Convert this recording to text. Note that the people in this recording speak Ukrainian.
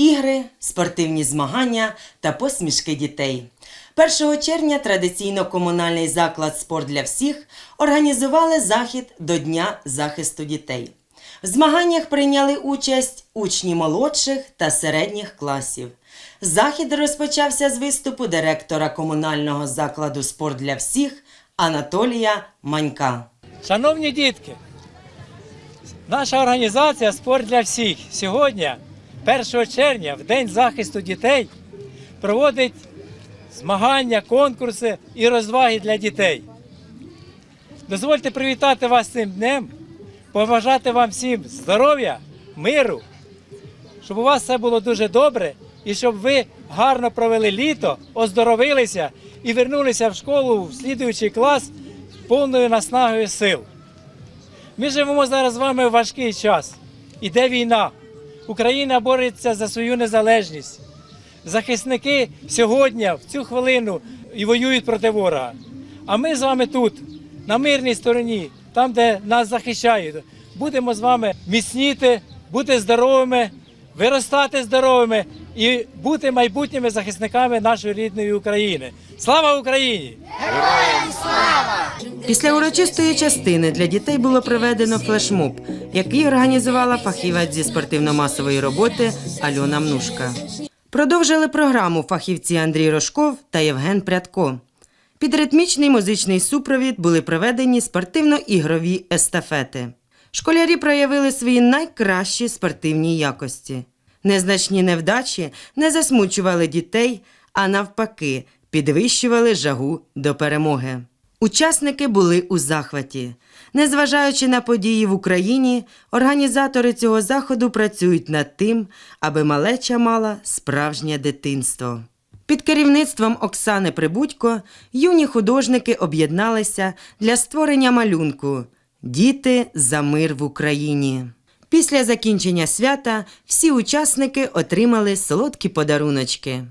ігри, спортивні змагання та посмішки дітей. 1 червня традиційно комунальний заклад Спорт для всіх організували захід до Дня захисту дітей. В змаганнях прийняли участь учні молодших та середніх класів. Захід розпочався з виступу директора комунального закладу Спорт для всіх Анатолія Манька. Шановні дітки, наша організація Спорт для всіх сьогодні, 1 червня, в День захисту дітей, проводить змагання, конкурси і розваги для дітей. Дозвольте привітати вас цим днем, побажати вам всім здоров'я, миру, щоб у вас все було дуже добре і щоб ви гарно провели літо, оздоровилися і вернулися в школу в слідуючий клас повною наснагою сил. Ми живемо зараз з вами в важкий час. Іде війна. Україна бореться за свою незалежність. Захисники сьогодні, в цю хвилину, і воюють проти ворога. А ми з вами тут, на мирній стороні, там, де нас захищають, будемо з вами міцніти, бути здоровими, виростати здоровими і бути майбутніми захисниками нашої рідної України. Слава Україні! Після урочистої частини для дітей було проведено флешмоб, який організувала фахівець зі спортивно-масової роботи Альона Мнушка. Продовжили програму фахівці Андрій Рожков та Євген Прядко. Під ритмічний музичний супровід були проведені спортивно-ігрові естафети. Школярі проявили свої найкращі спортивні якості. Незначні невдачі не засмучували дітей, а навпаки, підвищували жагу до перемоги. Учасники були у захваті. Незважаючи на події в Україні, організатори цього заходу працюють над тим, аби малеча мала справжнє дитинство. Під керівництвом Оксани Прибудько юні художники об'єдналися для створення малюнку Діти за мир в Україні. Після закінчення свята всі учасники отримали солодкі подаруночки.